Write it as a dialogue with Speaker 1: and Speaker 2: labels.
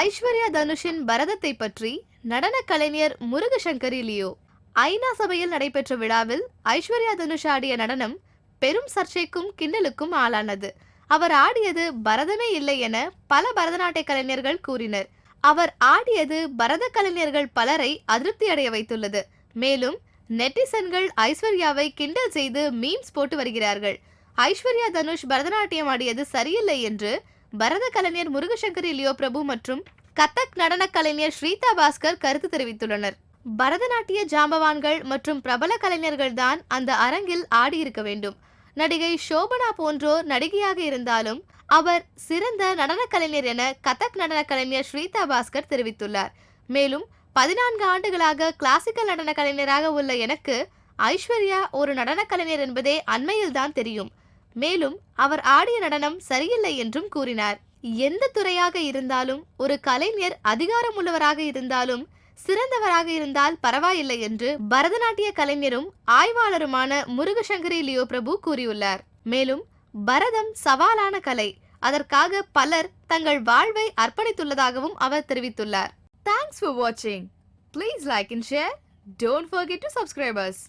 Speaker 1: ஐஸ்வர்யா தனுஷின் பரதத்தை பற்றி நடன கலைஞர் முருகசங்கரி லியோ. ஐநா சபையில் நடைபெற்ற விழாவில் ஐஸ்வர்யா தனுஷ் ஆடிய நடனம் பெரும் சர்ச்சைக்கும் கிண்டலுக்கும் ஆளானது. அவர் ஆடியது பரதமே இல்லை என பல பரதநாட்டிய கலைஞர்கள் கூறினர். அவர் ஆடியது பரத கலைஞர்கள் பலரை அதிருப்தி அடைய வைத்துள்ளது. மேலும் நெட்டிசன்கள் ஐஸ்வர்யாவை கிண்டல் செய்து மீம்ஸ் போட்டு வருகிறார்கள். ஐஸ்வர்யா தனுஷ் பரதநாட்டியம் ஆடியது சரியில்லை என்று பரத கலைஞர் முருகசங்கரி லியோ பிரபு மற்றும் கதக் நடன கலைஞர் ஸ்ரீதா பாஸ்கர் கருத்து தெரிவித்துள்ளனர். பரதநாட்டிய ஜாம்பவான்கள் மற்றும் பிரபல கலைஞர்கள் தான் அந்த அரங்கில் ஆடியிருக்க வேண்டும். நடிகை ஷோபனா போன்றோர் நடிகையாக இருந்தாலும் அவர் சிறந்த நடன கலைஞர் என கதக் நடன கலைஞர் ஸ்ரீதா பாஸ்கர் தெரிவித்துள்ளார். மேலும் பதினான்கு ஆண்டுகளாக கிளாசிக்கல் நடன கலைஞராக உள்ள எனக்கு ஐஸ்வர்யா ஒரு நடன கலைஞர் என்பதே அண்மையில்தான் தெரியும். மேலும் அவர் ஆடிய நடனம் சரியில்லை என்றும் கூறினார். எந்த துறையாக இருந்தாலும் ஒரு கலைஞர் அதிகாரமுள்ளவராக இருந்தாலும் சிறந்தவராக இருந்தால் பரவாயில்லை என்று பரதநாட்டிய கலைஞரும் ஆய்வாளருமான முருகசங்கரி லியோ பிரபு கூறியுள்ளார். மேலும் பரதம் சவாலான கலை. அதற்காக பலர் தங்கள் வாழ்வை அர்ப்பணித்துள்ளதாகவும் அவர் தெரிவித்துள்ளார். தேங்க்ஸ் ஃபார் வாட்சிங் please like and share don't forget to subscribers